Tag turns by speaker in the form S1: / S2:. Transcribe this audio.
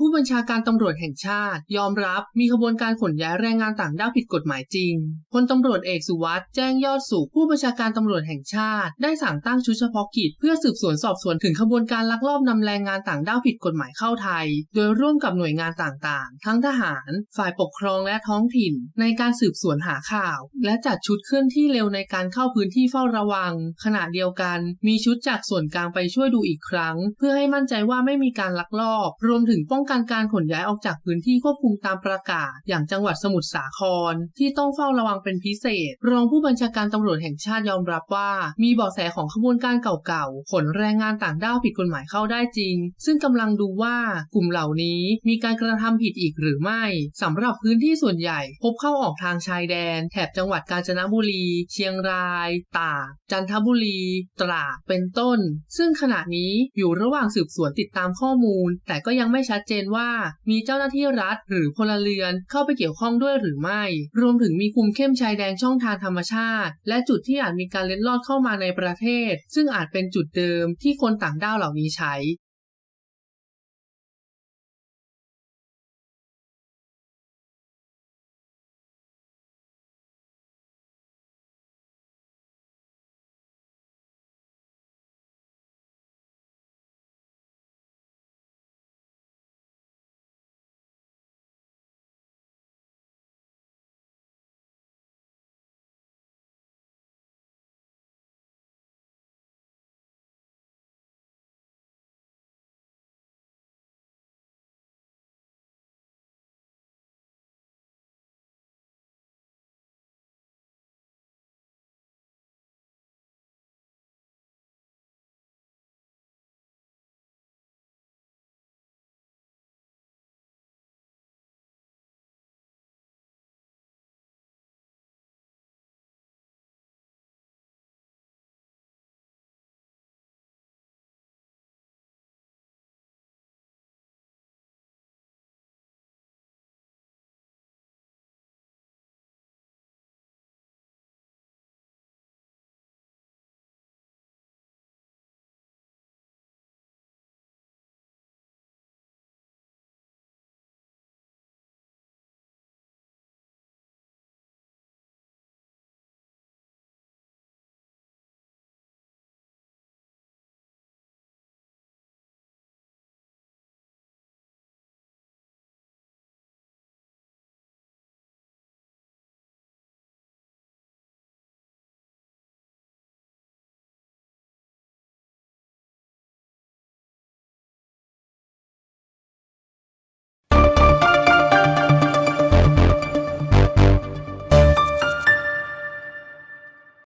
S1: ผู้บัญชาการตำรวจแห่งชาติ ยอมรับมีขบวนการขนย้ายแรงงานต่างด้าวผิดกฎหมายจริงพลตำรวจเอกสุวัสด์แจ้งยอดสุขผู้บัญชาการตำรวจแห่งชาติ ได้สั่งตั้งชุดเฉพาะกิจ เพื่อสืบสวนสอบสวนถึงขบวนการลักลอบนำแรงงานต่างด้าวผิดกฎหมายเข้าไทย โดยร่วมกับหน่วยงานต่างๆ ทั้งทหาร ฝ่ายปกครองและท้องถิ่น ในการสืบสวนหาข่าว และจัดชุดเคลื่อนที่เร็วในการเข้าพื้นที่เฝ้าระวัง ขณะเดียวกันมีชุดจากส่วนกลางไปช่วยดูอีกครั้ง เพื่อให้มั่นใจว่าไม่มีการลักลอบ รวมถึงป้องกันการขนย้ายออกจากพื้นที่ควบคุมตามประกาศ อย่างจังหวัดสมุทรสาคร ที่ต้องเฝ้าระวังเป็นพิเศษ รองผู้บัญชาการตำรวจแห่งชาติยอมรับว่า มีเบาะแสของขบวนการเก่าๆขนแรงงานต่างด้าวผิดกฎหมายเข้าได้จริง ซึ่งกำลังดูว่ากลุ่มเหล่านี้มีการกระทำผิดอีกหรือไม่สำหรับพื้นที่ส่วนใหญ่ พบเข้าออกทางชายแดน แถบจังหวัดกาญจนบุรี เชียงราย ตาก จันทบุรี ตราดเป็นต้น ซึ่งขณะนี้อยู่ระหว่างสืบสวนติดตามข้อมูล แต่ก็ยังไม่ชัดเจนว่ามีเจ้าหน้าที่รัฐหรือพลเรือนเข้าไปเกี่ยวข้องด้วยหรือไม่ รวมถึงมีคุมเข้มชายแดงช่องทางธรรมชาติ และจุดที่อาจมีการเล็ดลอดเข้ามาในประเทศ ซึ่งอาจเป็นจุดเดิมที่คนต่างด้าวเหล่านี้ใช้